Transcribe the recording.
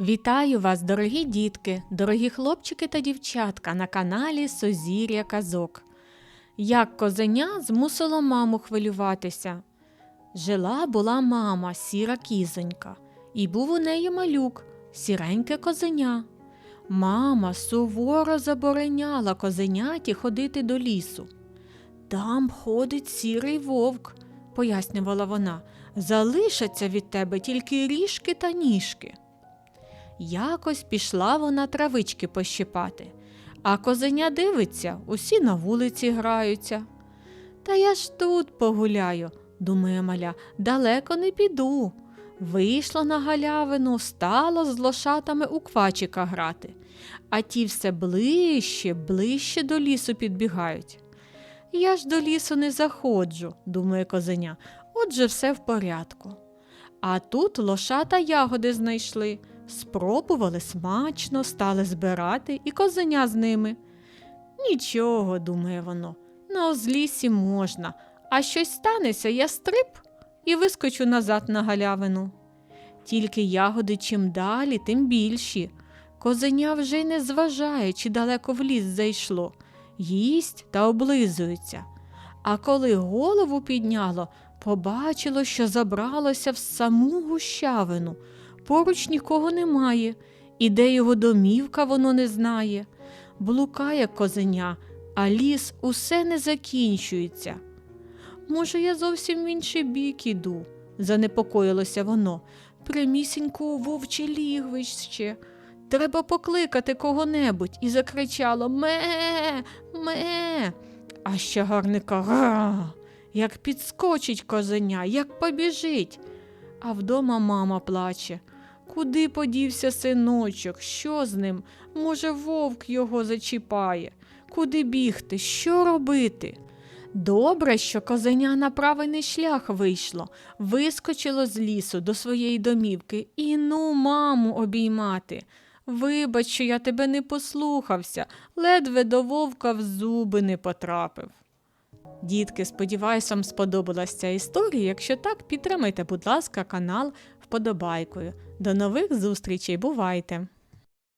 Вітаю вас, дорогі дітки, дорогі хлопчики та дівчатка на каналі Созір'я Казок. Як козеня змусило маму хвилюватися. Жила була мама, сіра кізонька, і був у неї малюк, сіреньке козеня. Мама суворо забороняла козеняті ходити до лісу. Там ходить сірий вовк, пояснювала вона. Залишаться від тебе тільки ріжки та ніжки. Якось пішла вона травички пощипати, а козеня дивиться, усі на вулиці граються. Та я ж тут погуляю, думає маля, далеко не піду. Вийшла на галявину, стала з лошатами у квачика грати, а ті все ближче, ближче до лісу підбігають. Я ж до лісу не заходжу, думає козеня, отже все в порядку. А тут лошата ягоди знайшли, спробували смачно, стали збирати і козеня з ними. Нічого, думає воно, на озлісі можна, а щось станеться, я стрип і вискочу назад на галявину. Тільки ягоди чим далі, тим більші. Козеня вже й не зважає, чи далеко в ліс зайшло, їсть та облизується. А коли голову підняло, побачило, що забралося в саму гущавину. Поруч нікого немає, і де його домівка воно не знає. Блукає козеня, а ліс усе не закінчується. Може, я зовсім в інший бік іду, занепокоїлося воно. Прямісінько у вовче лігвище. Треба покликати кого-небудь і закричало Ме, ме. А ще гарника га. Як підскочить козеня, як побіжить. А вдома мама плаче. Куди подівся синочок? Що з ним? Може, вовк його зачіпає? Куди бігти? Що робити? Добре, що козеня на правильний шлях вийшло, вискочило з лісу до своєї домівки і ну маму обіймати. Вибач, що я тебе не послухався, ледве до вовка в зуби не потрапив. Дітки, сподіваюся, вам сподобалася ця історія. Якщо так, підтримайте, будь ласка, канал вподобайкою. До нових зустрічей, бувайте!